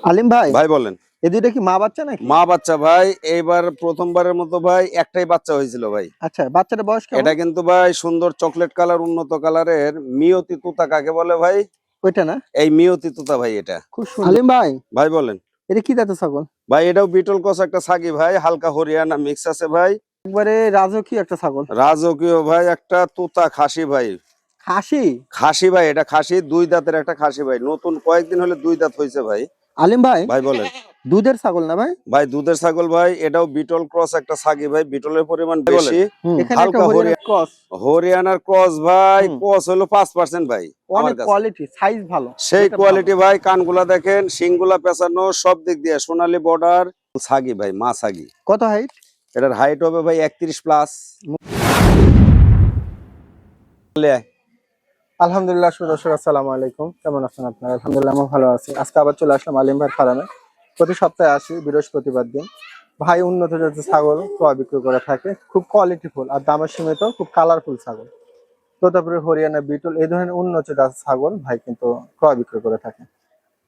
আলিম ভাই? ভাই বলেন। এই দুইটা কি মা বাচ্চা নাকি? মা বাচ্চা ভাই। এইবার প্রথমবারের মতো ভাই একটাই বাচ্চা হয়েছিল ভাই। আচ্ছা বাচ্চাটা বয়স এটা কিন্তু ভাই সুন্দর চকলেট কালার উন্নত কালারের মিয়তি তুতা কাকে বলে ভাই? ওইটা না? এই মিয়তি তুতা ভাই এটা। খুব সুন্দর। আলিম ভাই? ভাই বলেন। এটা কি জাতের ছাগল? ভাই এটাও বিটল কস একটা সাগি ভাই। হালকা হরিয়ানা মিক্স আছে ভাই। একবারে রাজকীয় একটা ছাগল। রাজকীয় ভাই একটা তুতা খাসি ভাই। খাসি? খাসি ভাই এটা খাসি দুই দাঁতের একটা খাসি ভাই। নতুন কয়েকদিন হলে দুই দাঁত হয়েছে ভাই। আলিম ভাই? ভাই বলেন। দুধের ছাগল না ভাই? ভাই দুধের ছাগল ভাই এটাও বিটল ক্রস একটা সাগি ভাই বিটলের পরিমাণ বেশি। হালকা হরিয়ানার ক্রস। ভাই। ক্রস হলো পাঁচ পার্সেন্ট ভাই অনেক কোয়ালিটি সাইজ ভালো। সেই কোয়ালিটি ভাই কানগুলা দেখেন শিংগুলা পেঁচানো সব দিক দিয়ে সোনালী বর্ডার সাগি ভাই মা সাগি ভালো। কত হাইট এটার হাইট হবে ভাই একত্রিশ প্লাস আলহামদুলিল্লাহ সুদর্শক আসসালামু আলাইকুম। কেমন আছেন আপনারা? আলহামদুলিল্লাহ আমি ভালো আছি। আজকে আবার চলে আসলাম আলিম ভাইয়ের ফার্মে। প্রতি সপ্তাহে আসি বৃহস্পতিবার দিন। ভাই উন্নত জাতের ছাগল ক্রয় বিক্রি করে থাকে। খুব কোয়ালিটিফুল আর দামের সীমিত খুব কালারফুল ছাগল। তোতাপুরি হরিয়ানা বিটল এই ধরনের উন্নত জাতের ছাগল ভাই কিন্তু ক্রয় বিক্রি করে থাকে।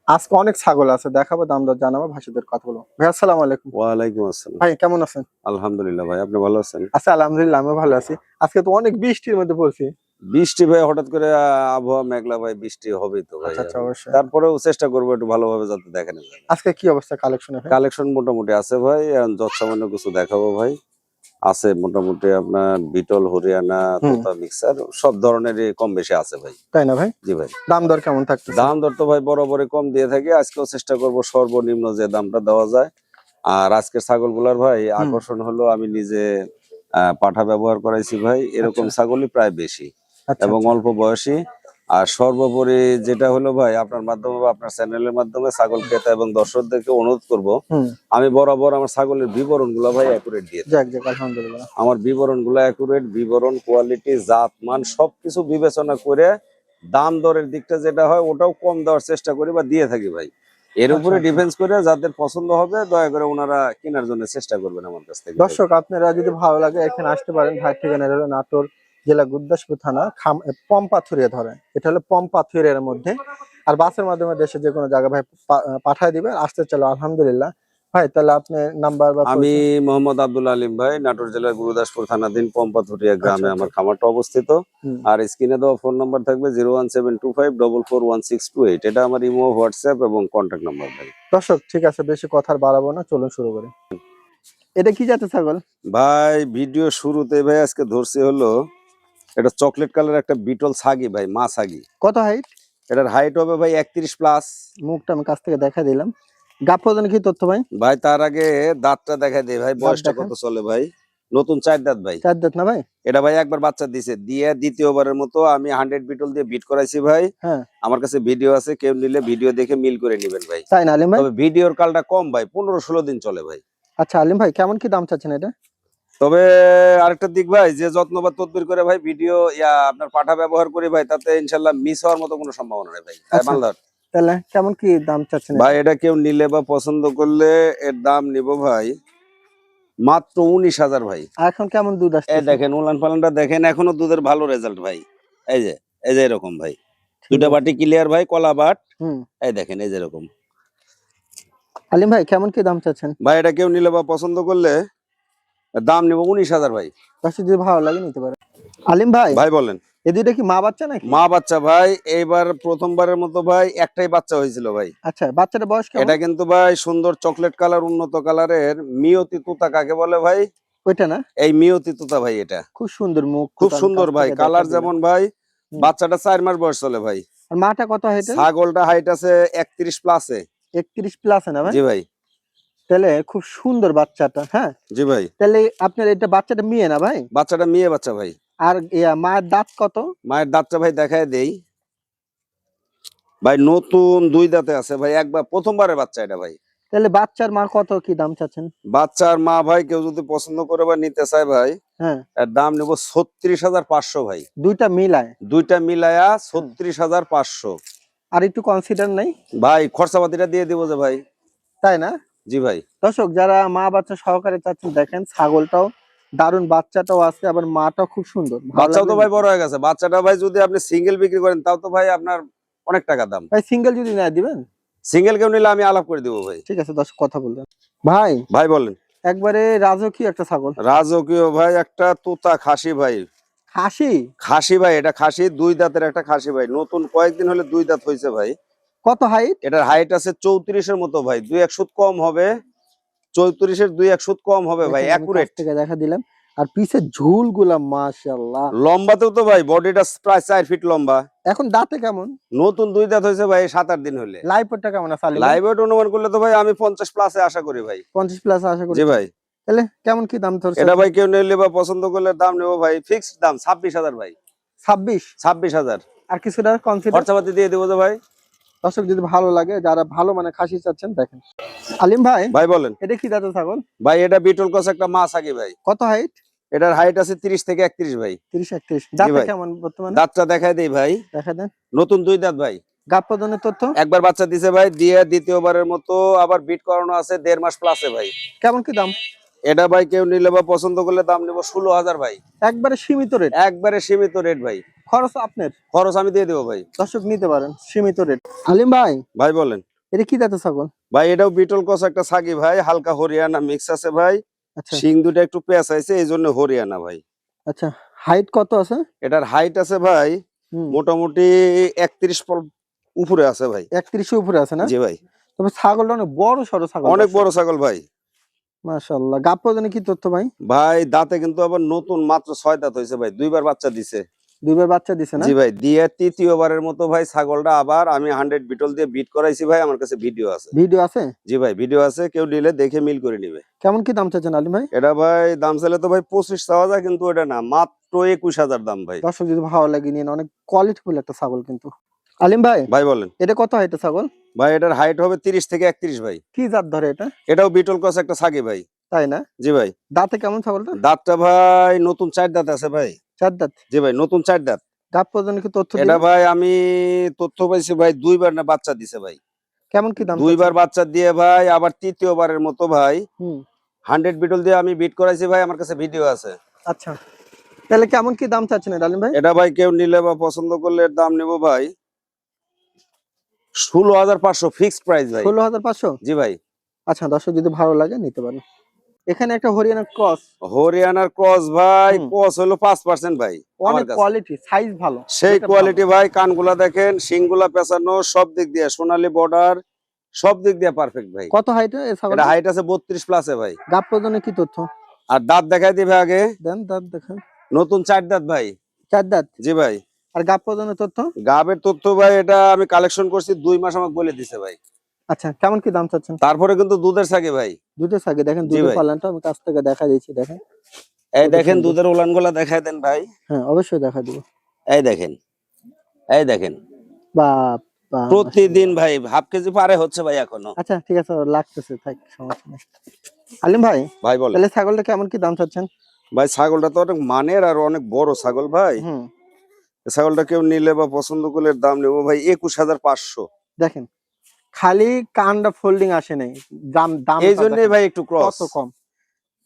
আজকে অনেক ছাগল আছে দেখাবো দাম দর জানাব ভাষাদের কথা বলব ভাই আসসালামু আলাইকুম। ওয়ালাইকুম আসসালাম। ভাই কেমন আছেন? আলহামদুলিল্লাহ ভাই আপনি ভালো আছেন? আচ্ছা আলহামদুলিল্লাহ আমি ভালো আছি। আজকে তো অনেক বৃষ্টির মধ্যে পড়ছি। বৃষ্টি ভাই হঠাৎ করে আবহাওয়া মেঘলা ভাই বৃষ্টি হবেই তো ভাই। আচ্ছা আচ্ছা অবশ্যই। তারপরেও চেষ্টা করব একটু ভালোভাবে যাতে দেখেন আজকে কি অবস্থা কালেকশন কালেকশন মোটামুটি আছে ভাই এখন যত সামান্য কিছু দেখাবো ভাই। আছে মোটামুটি আপনার বিটল হরিয়ানা তোতা মিক্সার সব ধরনেরই কম বেশি আছে ভাই। তাই না ভাই? জি ভাই। দাম দর কেমন থাকছে দাম দর তো ভাই বরাবরই কম দিয়ে থাকি আজকেও চেষ্টা করব সর্বনিম্ন যে দামটা দেওয়া যায়। আর আজকের ছাগলগুলার ভাই আকর্ষণ হলো আমি নিজে আহ, পাঠা ব্যবহার করাইছি ভাই এরকম আচ্ছা। ছাগলই প্রায় বেশি। এবং অল্প বয়সী। আর সর্বোপরি যেটা হলো ভাই আপনার মাধ্যমে বা আপনার চ্যানেলের মাধ্যমে ছাগল ক্রেতা এবং দর্শকদেরকে অনুরোধ করব। আমি বরাবর আমার ছাগলের বিবরণগুলো ভাই অ্যাকুরেট দিয়ে আমার বিবরণগুলো অ্যাকুরেট বিবরণ কোয়ালিটি জাত মান সবকিছু বিবেচনা করে দাম দরের দিকটা যেটা হয় ওটাও কম দেওয়ার চেষ্টা করি বা দিয়ে থাকি ভাই। এর উপরে আচ্ছা। ডিফেন্স করে যাদের পছন্দ হবে দয়া করে ওনারা কেনার জন্য চেষ্টা করবেন আমার কাছ থেকে দর্শক আপনারা যদি ভালো লাগে এখানে আসতে পারেন ভাই ঠিকানা নাটোর জেলা গুরদাসপুর থানা খাম পম্পাথুরিয়া ধরে। এটা হলো পম্পাথুরিয়ার মধ্যে। আর বাসের মাধ্যমে দেশে যে কোনো জায়গায় ভাই পাঠায় দিবে। আসতে চলো আলহামদুলিল্লাহ। ভাই তাহলে আপনি নাম্বার আমি মোহাম্মদ আব্দুল আলিম ভাই নাটোর জেলার গুরুদাসপুর থানা থানাধীন পম্পাথুরিয়া গ্রামে আচ্ছা, আমার খামারটা অবস্থিত। আর স্ক্রিনে দেওয়া ফোন নাম্বার থাকবে zero one seven two five double four one six two eight. এটা আমার ইমো হোয়াটসঅ্যাপ এবং কন্ট্যাক্ট নাম্বার ভাই। দর্শক ঠিক আছে বেশি কথা বাড়াবো না চলুন শুরু করি। এটা কি জাতের ছাগল? ভাই ভিডিও শুরুতে ভাই আজকে ধরছি হলো এটা চকলেট কালার একটা বিটল সাগি ভাই মা সাগি। কত হাইট এটার হাইট হবে ভাই একত্রিশ প্লাস মুখটা আমি কাছ থেকে দেখা দিলাম। গাপ পর্যন্ত কি তথ্য ভাই? ভাই তার আগে দাঁতটা দেখা দে ভাই বয়সটা কত চলে ভাই? নতুন চার দাঁত ভাই। চার দাঁত না ভাই? এটা ভাই একবার বাচ্চা দিছে দিয়ে দ্বিতীয়বারের মতো আমি হান্ড্রেড বিটল দিয়ে বিট করাইছি ভাই। হ্যাঁ। আমার কাছে ভিডিও আছে কেউ নিলে ভিডিও দেখে মিল করে নিবেন ভাই। তাই না আলিম ভাই? তবে ভিডিওর কালটা কম ভাই পনেরো ষোলো দিন চলে ভাই। আচ্ছা আলিম ভাই কেমন কি দাম চাচ্ছেন এটা? তবে আরেকটা দিক ভাই যে যত্ন বা তদবির করে ভাই ভিডিও ইয়া আপনার পাঠা ব্যবহার করি ভাই তাতে ইনশাল্লাহ মিস হওয়ার মতো কোনো সম্ভাবনা নেই ভাই। আচ্ছা। মালদার? তাহলে কেমন কি দাম চাচ্ছেন? ভাই এটা কেউ নিলে বা পছন্দ করলে এর দাম নিব ভাই মাত্র উনিশ হাজার ভাই। এখন কেমন দুধ এই আসছে দেখেন উলান পালানটা দেখেন এখনও দুধের ভালো রেজাল্ট ভাই। এই যে এই যে এরকম ভাই। দুটা বাটি ক্লিয়ার ভাই কলা বাট। হুম। এই দেখেন এই যে এরকম। আলিম ভাই কেমন কি দাম চাচ্ছেন? ভাই এটা কেউ নিলে বা পছন্দ করলে দাম নিব উনিশ হাজার ভাই। দর্শক যদি ভালো লাগে নিতে পারে। আলিম ভাই ভাই বলেন। এই দুইটা কি মা বাচ্চা নাকি? মা বাচ্চা ভাই এইবার প্রথমবারের মতো ভাই একটাই বাচ্চা হয়েছিল ভাই। আচ্ছা বাচ্চাটা বয়স এটা কিন্তু ভাই সুন্দর চকলেট কালার উন্নত কালারের মিয়তি তুতা কাকে বলে ভাই? ওইটা না? এই মিয়তি তুতা ভাই এটা। খুব সুন্দর মুখ খুব সুন্দর ভাই কালার যেমন ভাই বাচ্চাটা চার মাস বয়স চলে ভাই। আর মাটা কত হাইট ছাগলটা হাইট আছে একত্রিশ প্লাসে একত্রিশ প্লাস না ভাই? জি ভাই। তাহলে খুব সুন্দর বাচ্চাটা হ্যাঁ? জি ভাই। তাহলে আপনার এটা বাচ্চাটা মেয়ে না ভাই? বাচ্চাটা মেয়ে বাচ্চা ভাই। আর মায়ের দাঁত কত? মায়ের দাঁতটা ভাই দেখায় দেই। ভাই নতুন দুই দাঁতে আছে ভাই একবার প্রথমবারের বাচ্চা এটা ভাই। তাহলে বাচ্চার মা কত কি দাম চাচ্ছেন? বাচ্চার মা ভাই কেউ যদি পছন্দ করে বা নিতে চায় ভাই হ্যাঁ। দাম নেব ছত্রিশ হাজার পাঁচশো ভাই। দুইটা মিলায়? দুইটা মিলায়া ছত্রিশ হাজার পাঁচশো। আর একটু কনসিডার নাই? ভাই খরচাপাতিটা দিয়ে দিব যে ভাই। তাই না? জি ভাই। দর্শক যারা মা বাচ্চা সহকারে চাচ্ছেন দেখেন ছাগলটাও দারুণ বাচ্চাটাও আছে আবার মাটাও খুব সুন্দর। বাচ্চাও তো ভাই বড় হয়ে গেছে। বাচ্চাটা ভাই যদি আপনি সিঙ্গেল বিক্রি করেন তাও তো ভাই আপনার অনেক টাকা দাম। ভাই সিঙ্গেল যদি না দিবেন? সিঙ্গেল কেউ নিলে আমি আলাপ করে দিব ভাই। ঠিক আছে দর্শক কথা বলবেন। ভাই ভাই বলেন। একবারে রাজকীয় একটা ছাগল। রাজকীয় ভাই একটা তোতা খাসি ভাই। খাসি? খাসি ভাই এটা খাসি দুই দাঁতের একটা খাসি ভাই। নতুন কয়েকদিন হলে দুই দাঁত হয়েছে ভাই। কত হাইট এটার হাইট আছে চৌত্রিশের মতো ভাই। দুই এক সুত কম হবে। চৌত্রিশের দুই এক সুত কম হবে ভাই অ্যাকুরেট থেকে দেখা দিলাম। আর পিছে ঝুলগুলা মাশাল্লাহ লম্বাতেও তো ভাই বডিটা প্রায় চার ফিট লম্বা। এখন দাঁতে কেমন? নতুন দুই দাঁত হয়েছে ভাই সাত আট দিন হলে লাইফটা কেমন আছে আলী অনুমান করলে তো ভাই আমি পঞ্চাশ প্লাসে আশা করি ভাই। পঞ্চাশ প্লাস আশা করি। ভাই। তাহলে কেমন কি দাম ধরছে? এটা ভাই কেউ নিলে বা পছন্দ করলে দাম নেব ভাই ফিক্সড দাম ছাব্বিশ হাজার ভাই। ছাব্বিশ? ছাব্বিশ হাজার। আর কিছুটা খরচাপাতি দিয়ে দেবো তো ভাই। দর্শক যদি ভালো লাগে যারা ভালো মানে খাসি চাচ্ছেন দেখেন। আলিম ভাই ভাই বলেন। এটা কি দাঁতের ছাগল? ভাই এটা বিটল কস একটা মাছ আগে ভাই। কত হাইট এটার হাইট আছে তিরিশ থেকে একত্রিশ ভাই। তিরিশ একত্রিশ। দাঁতে ভাই। কেমন বর্তমানে? দাঁতটা দেখাই দেই ভাই। দেখা দেন। নতুন দুই দাঁত ভাই। গাপ প্রদানের তথ্য? একবার বাচ্চা দিছে ভাই দিয়ে দ্বিতীয়বারের মতো আবার বিট করানো আছে দেড় মাস প্লাসে ভাই। কেমন কি দাম? এটা ভাই কেউ নিলে বা পছন্দ করলে দাম নেব ষোলো হাজার ভাই। একবারে সীমিত রেট? একবারে সীমিত রেট ভাই। খরচ আপনার? খরচ আমি দিয়ে দেবো ভাই। দর্শক নিতে পারেন সীমিত রেট। আলিম ভাই? ভাই বলেন। এটা কি দাঁতের ছাগল? ভাই এটাও বিটল কস একটা ছাগি ভাই হালকা হরিয়ানা মিক্স আছে ভাই। আচ্ছা। শিং দুটো একটু পেঁচ আছে এই জন্য হরিয়ানা ভাই। আচ্ছা হাইট কত আছে? এটার হাইট আছে ভাই মোটামুটি একত্রিশ উপরে আছে ভাই। একত্রিশের উপরে আছে না? জি ভাই। তবে ছাগলটা অনেক বড় সড়ো ছাগল অনেক বড় ছাগল ভাই। মাশাআল্লাহ। প্রদানে কি তথ্য ভাই? ভাই দাঁতে কিন্তু আবার নতুন মাত্র ছয় দাঁত হয়েছে ভাই। দুইবার বাচ্চা দিছে। দুইবার বাচ্চা দিছে না? জি ভাই দিয়ে তৃতীয়বারের মতো ভাই ছাগলটা আবার আমি হান্ড্রেড বিটল দিয়ে বিট করাইছি ভাই আমার কাছে ভিডিও আছে। ভিডিও আছে? জি ভাই ভিডিও আছে কেউ নিলে দেখে মিল করে নিবে। কেমন কি দাম চাচ্ছেন আলিম ভাই? এটা ভাই দাম চাইলে তো ভাই পঁচিশ চাওয়া যায় কিন্তু এটা না মাত্র একুশ হাজার দাম ভাই। দর্শক যদি ভালো লাগে নেন, অনেক কোয়ালিটিফুল একটা ছাগল কিন্তু। আলিম ভাই ভাই বলেন। এটা কত হাইটের ছাগল? ভাই এটার হাইট হবে তিরিশ থেকে একত্রিশ ভাই। কি জাত ধরে এটা? এটাও বিটল কস একটা ছাগি ভাই। তাই না? জি ভাই। দাঁতে কেমন ছাগলটা? দাঁতটা ভাই নতুন চার দাঁত আছে ভাই। চার দাঁত? জি ভাই নতুন চার দাঁত। গাপ প্রদানে কি তথ্য এটা ভাই আমি তথ্য পাইছি ভাই দুইবার না বাচ্চা দিছে ভাই। কেমন কি দাম দুইবার বাচ্চা দিয়ে ভাই আবার তৃতীয়বারের মতো ভাই। হুম। হান্ড্রেড বিটল দিয়ে আমি বিট করাইছি ভাই আমার কাছে ভিডিও আছে। আচ্ছা। তাহলে কেমন কি দাম চাচ্ছেন আলিম ভাই? এটা ভাই কেউ নিলে বা পছন্দ করলে দাম নেব ভাই। ষোলো হাজার পাঁচশো ফিক্সড প্রাইস ভাই। ষোলো হাজার পাঁচশো? জি ভাই। আচ্ছা দর্শক যদি ভালো লাগে নিতে পারেন। এখানে একটা ক্রস হরিয়ানার ক্রস ভাই হুম। ক্রস হলো পাঁচ পার্সেন্ট ভাই অনেক কোয়ালিটি সাইজ ভালো। সেই কোয়ালিটি ভাই কানগুলা দেখেন শিংগুলা পেঁচানো সব দিক দিয়ে সোনালী বর্ডার সব দিক দিয়ে পারফেক্ট ভাই। কত হাইটে এটা হাইট আছে বত্রিশ প্লাসে ভাই। গাপ প্রদানে কি তথ্য? আর দাঁত দেখাই দিবে আগে। দেন দাঁত দেখেন। নতুন চার দাঁত ভাই। চার দাঁত? জি ভাই। আর গাপ প্রদানের তথ্য? গাবের তথ্য ভাই এটা আমি কালেকশন করছি দুই মাস আমাকে বলে দিছে ভাই। আচ্ছা কেমন কি দাম চাচ্ছেন? তারপরে কিন্তু দুধের সাগে ভাই। দুধের সাগে দেখেন দুধের। পালানটা আমি কাছ থেকে দেখা দিয়েছি দেখেন। এই দেখেন দুধের উলানগুলা দেখাই দেন ভাই। হ্যাঁ অবশ্যই দেখা দিব। এই দেখেন এই দেখেন। বাপ। প্রতিদিন ভাই হাফ কেজি পারে হচ্ছে ভাই এখনও। আচ্ছা ঠিক আছে লাগতেছে থাক সমস্যা নেই। আলিম ভাই ভাই বলেন। তাহলে ছাগলটা কেমন কি দাম চাচ্ছেন? ভাই ছাগলটা তো অনেক মানের আর অনেক বড় ছাগল ভাই। ছাগলটা কেউ নিলে বা পছন্দ করলে দাম নেব ভাই একুশ হাজার পাঁচশো। দেখেন খালি কানটা ফোল্ডিং আসে নাই দাম দাম এই জন্যই ভাই একটু ক্রস কম।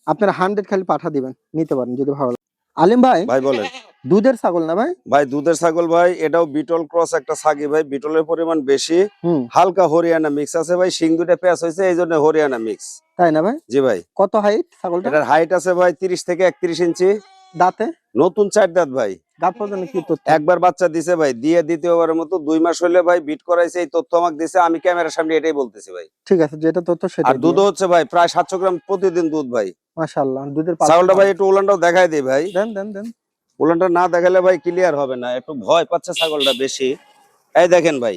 আপনারা হান্ড্রেড খালি পাঠা দিবেন নিতে পারেন যদি ভালো আলিম ভাই ভাই বলেন। দুধের ছাগল না ভাই? ভাই দুধের ছাগল ভাই এটাও বিটল ক্রস একটা ছাগি ভাই বিটলের পরিমাণ বেশি। হালকা হরিয়ানা মিক্স আছে ভাই শিং দুটা প্যাচ হয়েছে এই জন্য হরিয়ানা মিক্স তাই না ভাই? জি ভাই। কত হাইট ছাগলটা? এটার হাইট আছে ভাই তিরিশ থেকে একত্রিশ ইঞ্চি। দাঁতে? নতুন চার দাঁত ভাই। কি তথ্য? একবার বাচ্চা দিছে ভাই দিয়ে দ্বিতীয়বারের মতো দুই মাস হলে ভাই বিট করাইছে এই তথ্য আমাকে দিছে আমি ক্যামেরার সামনে এটাই বলতেছি ভাই। ঠিক আছে যেটা তথ্য সেটা আর দুধ হচ্ছে ভাই প্রায় সাতশো গ্রাম প্রতিদিন দুধ ভাই। মাশাআল্লাহ দুধের ছাগলটা ভাই একটু উলানটাও দেখাই দিই ভাই। দেন দেন দেন। উলানটা না দেখালে ভাই ক্লিয়ার হবে না একটু ভয় পাচ্ছে ছাগলটা বেশি। এই দেখেন ভাই।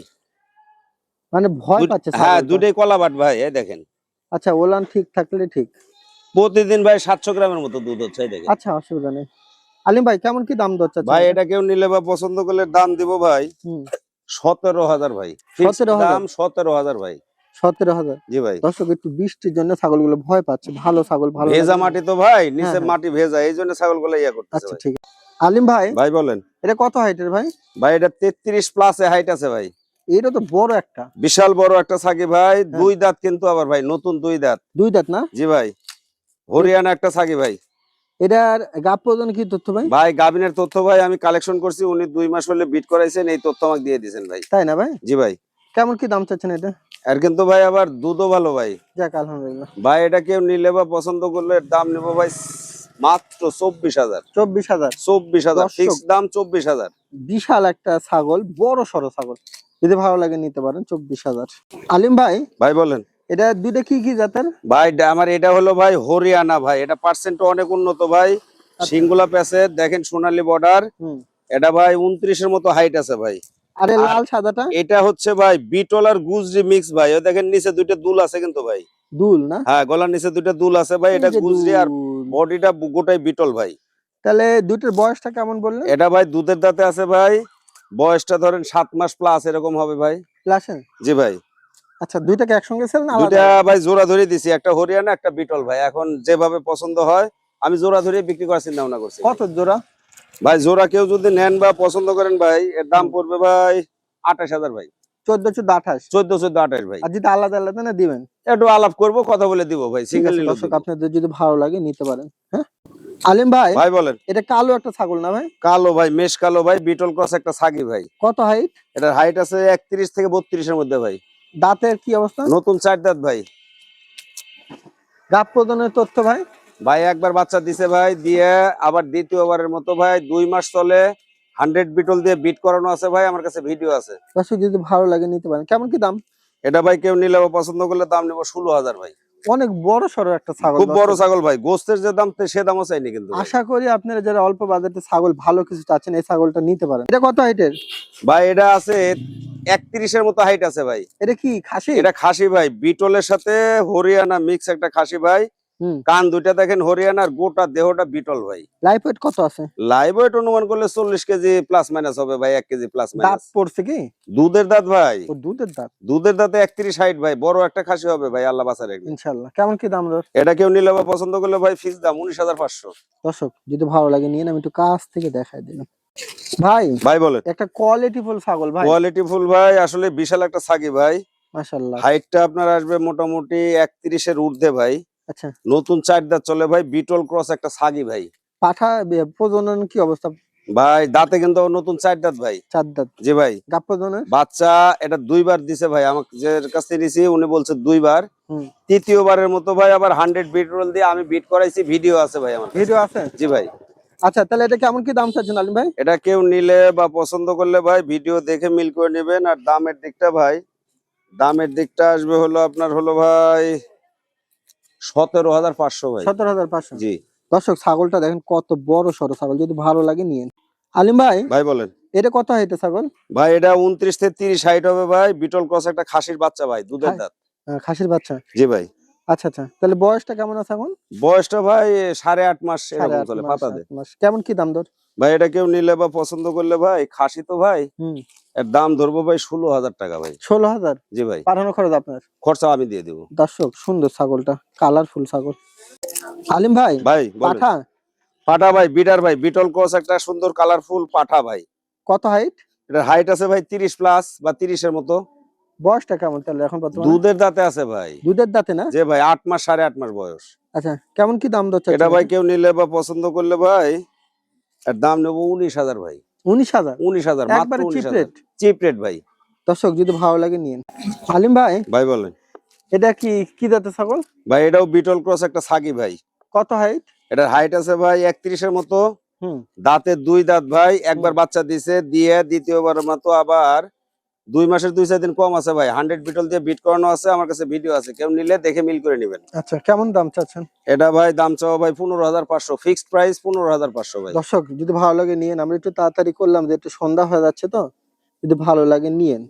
মানে ভয় পাচ্ছে হ্যাঁ। দুটাই কলাবাট ভাই এই দেখেন। আচ্ছা ওলান ঠিক থাকলে ঠিক। প্রতিদিন ভাই সাতশো গ্রামের মতো দুধ হচ্ছে এই দেখেন। আচ্ছা অসুবিধা নেই। আলিম ভাই কেমন কি দাম দর চাচ্ছেন ভাই এটা? কেউ নিলে বা পছন্দ করলে দাম দিব ভাই। সতেরো হাজার ভাই। 17,000 দাম সতেরো হাজার ভাই। সতেরো হাজার? জি ভাই। দর্শক একটু বৃষ্টির জন্য ছাগলগুলো ভয় পাচ্ছে। ভালো ছাগল ভালো ভেজা মাটি তো ভাই নিচে হ্যাঁ। মাটি ভেজা এই জন্য ইয়া করতেছে আচ্ছা ঠিক আছে। আলিম ভাই ভাই বলেন। এটা কত হাইটের ভাই? ভাই এটা তেত্রিশ প্লাস হাইট আছে ভাই। এটা তো বড় একটা। বিশাল বড় একটা ছাগি ভাই। হ্যাঁ। দুই দাঁত কিন্তু আবার ভাই নতুন দুই দাঁত। দুই দাঁত না? জি ভাই। হরিয়ানা একটা ছাগি ভাই। এটার গাপ প্রদান কি তথ্য ভাই? ভাই গাবিনের তথ্য ভাই আমি কালেকশন করছি উনি দুই মাস হলে বিট করাইছেন এই তথ্য আমাকে দিয়ে দিয়েছেন ভাই। তাই না ভাই? জি ভাই। কেমন কি দাম চাচ্ছেন এটা? আর কিন্তু ভাই আবার দুধও ভালো ভাই। যাক আলহামদুলিল্লাহ। ভাই এটা কেউ নিলে বা পছন্দ করলে দাম নেব ভাই মাত্র চব্বিশ হাজার। চব্বিশ হাজার? চব্বিশ হাজার ফিক্স দাম চব্বিশ হাজার। বিশাল একটা ছাগল বড় সড়ো ছাগল। যদি ভালো লাগে নিতে পারেন চব্বিশ হাজার। আলিম ভাই ভাই বলেন। এটা দুইটা কি কি জাতের? ভাই আমার এটা হলো ভাই হরিয়ানা ভাই। এটা পার্সেন্ট অনেক উন্নত ভাই। সিঙ্গুলা প্যাসে দেখেন সোনালী বর্ডার হুম। এটা ভাই উনত্রিশের মতো হাইট আছে ভাই। আর লাল সাদাটা? এটা হচ্ছে ভাই বিটল আর গুজরি মিক্স ভাই। ও দেখেন নিচে দুইটা দুল আছে কিন্তু ভাই। দুল না? হ্যাঁ গলার নিচে দুইটা দুল আছে ভাই। এটা গুজরি আর বডিটা গোটাই বিটল ভাই। তাহলে দুইটার বয়সটা কেমন বললেন? এটা ভাই দুধের দাঁতে আছে ভাই। বয়সটা ধরেন সাত মাস প্লাস এরকম হবে ভাই। ক্লাসে জি ভাই। আচ্ছা দুইটাকে একসঙ্গে ছিল না দুইটা ভাই জোড়া ধরে দিছি একটা হরিয়ানা একটা বিটল ভাই। এখন যেভাবে পছন্দ হয় আমি জোড়া ধরে বিক্রি করার চিন্তা ভাবনা করছি। কত জোড়া? ভাই জোড়া কেউ যদি নেন বা পছন্দ করেন ভাই এর দাম পড়বে ভাই আঠাশ হাজার ভাই। চোদ্দ চোদ্দ আঠাশ? চোদ্দ চোদ্দ আঠাশ ভাই। আর যদি আলাদা আলাদা না দিবেন? একটু আলাপ করব কথা বলে দিব ভাই ঠিক সিঙ্গেল আপনাদের যদি ভালো লাগে নিতে পারেন হ্যাঁ? আলিম ভাই ভাই বলেন। এটা কালো একটা ছাগল না ভাই? কালো ভাই মেশ কালো ভাই বিটল ক্রস একটা ভাই। কত হাইট এটার হাইট আছে একত্রিশ থেকে বত্রিশের মধ্যে ভাই। দাঁতের কি অবস্থা? নতুন চার দাঁত ভাই। গাপ প্রদানের তথ্য ভাই? ভাই একবার বাচ্চা দিছে ভাই দিয়ে আবার দ্বিতীয়বারের মতো ভাই দুই মাস চলে হান্ড্রেড বিটল দিয়ে বিট করানো আছে ভাই আমার কাছে ভিডিও আছে। দর্শক যদি ভালো লাগে নিতে পারেন। কেমন কি দাম? এটা ভাই কেউ নিলে পছন্দ করলে দাম নেব ষোলো হাজার ভাই। অনেক বড় সড়ো একটা ছাগল খুব বড় ছাগল ভাই গোস্তের যে দাম সে দামও চাইনি কিন্তু আশা করি আপনারা যারা অল্প বাজেটে ছাগল ভালো কিছু চাচ্ছেন এই ছাগলটা নিতে পারেন। এটা কত হাইটের ভাই এটা আছে একত্রিশের মতো হাইট আছে ভাই। এটা কি খাসি? এটা খাসি ভাই বিটলের সাথে হরিয়ানা মিক্স একটা খাসি ভাই। কান দুইটা দেখেন হরিয়ানার গোটা দেহটা বিটল ভাই। লাইফ ওয়েট কত আছে? লাইভ ওয়েট অনুমান করলে চল্লিশ কেজি প্লাস মাইনাস হবে ভাই এক কেজি প্লাস মাইনাস পড়ছে কি? দুধের দাঁত ভাই। ও দুধের দাঁত। দুধের দাঁতে একত্রিশ হাইট ভাই বড় একটা খাসি হবে ভাই আল্লাহ বাসার ইনশাল্লাহ কেমন কি দাম দর? এটা কেউ নিলে বা পছন্দ করলে ভাই ফিক্স দাম উনিশ হাজার পাঁচশো। দর্শক যদি ভালো লাগে নিয়ে আমি একটু কাছ থেকে দেখাই দিলাম ভাই ভাই বলেন। একটা কোয়ালিটি ফুল ছাগল ভাই। কোয়ালিটি ফুল ভাই আসলে বিশাল একটা সাগি ভাই। মাশাল্লাহ হাইটটা আপনার আসবে মোটামুটি একত্রিশের ঊর্ধ্বে ভাই। আচ্ছা। নতুন চার দাঁত চলে ভাই বিটল ক্রস একটা সাগি ভাই। পাঠা প্রজনন কি অবস্থা? ভাই দাঁতে কিন্তু নতুন চার দাঁত ভাই। চার দাঁত। জি ভাই। গাপ প্রজনের বাচ্চা এটা দুইবার দিছে ভাই আমাকে যে কাছ নিছি উনি বলছে দুইবার। তৃতীয়বারের মতো ভাই আবার হান্ড্রেড বিট রোল দিয়ে আমি বিট করাইছি ভিডিও আছে ভাই আমার ভিডিও আছে? জি ভাই। আচ্ছা তাহলে এটা কেমন কি দাম চাচ্ছেন আলিম ভাই? এটা কেউ নিলে বা পছন্দ করলে ভাই ভিডিও দেখে মিল করে নেবেন। আর দামের দিকটা ভাই দামের দিকটা আসবে হলো আপনার হলো ভাই সতেরো হাজার পাঁচশো ভাই। সতেরো হাজার পাঁচশো। জি। দর্শক ছাগলটা দেখেন কত বড় সরো ছাগল। যদি ভালো লাগে নিয়ে আলিম ভাই ভাই বলেন। এটা কত হাইটে ছাগল? ভাই এটা উনত্রিশ থেকে তিরিশ হাইট হবে ভাই। বিটল ক্রস একটা খাসির বাচ্চা ভাই দুধের হ্যাঁ। দাঁত। খাসির বাচ্চা। জি ভাই। আচ্ছা আচ্ছা। তাহলে বয়সটা কেমন আছে এখন? বয়সটা ভাই সাড়ে আট মাস এরকম চলে পাতা আট দে মাস। কেমন কি দাম দর? ভাই এটা কেউ নিলে বা পছন্দ করলে ভাই খাসি তো ভাই। এর দাম ধরবো ভাই ষোলো হাজার টাকা ভাই। ষোলো হাজার? জি ভাই। পাঠানো খরচ আপনার? খরচা আমি দিয়ে দিব। দর্শক সুন্দর ছাগলটা কালারফুল ছাগল। আলিম ভাই ভাই পাঠা? পাঠা ভাই বিডার ভাই বিটল ক্রস একটা সুন্দর কালারফুল পাঠা ভাই। কত হাইট এটার হাইট আছে ভাই তিরিশ প্লাস বা তিরিশের মতো। বয়সটা কেমন তাহলে এখন বর্তমানে? দুধের দাঁতে আছে ভাই। দুধের দাঁতে না? যে ভাই আট মাস সাড়ে আট মাস বয়স। আচ্ছা কেমন কি দাম দর চাচ্ছেন এটা ভাই কেউ নিলে বা পছন্দ করলে ভাই এর দাম নেব উনিশ হাজার ভাই। উনিশ হাজার? উনিশ হাজার একবারে চিপ রেট চিপ রেট ভাই। দর্শক যদি ভালো লাগে নিন আলিম ভাই ভাই বলেন। এটা কি কি ছাগল? ভাই এটাও বিটল ক্রস একটা ভাই। কত হাইট এটার হাইট আছে ভাই একত্রিশের মতো। হুম। দাঁতের দুই দাঁত ভাই একবার বাচ্চা দিছে দিয়ে দ্বিতীয়বার মতো আবার দুই মাসের দুই চার দিন কম আছে ভাই। হান্ড্রেড বিটল দিয়ে বিট করানো আছে আমার কাছে ভিডিও আছে। কেউ নিলে দেখে মিল করে নেবেন। আচ্ছা কেমন দাম চাচ্ছেন? এটা ভাই দাম চাও ভাই পনেরো হাজার পাঁচশো। ফিক্সড প্রাইস পনেরো হাজার পাঁচশো ভাই। দর্শক যদি ভালো লাগে নিয়েন। আমরা একটু তাড়াতাড়ি করলাম যে একটু সন্ধ্যা হয়ে যাচ্ছে তো যদি ভালো লাগে নিয়েন।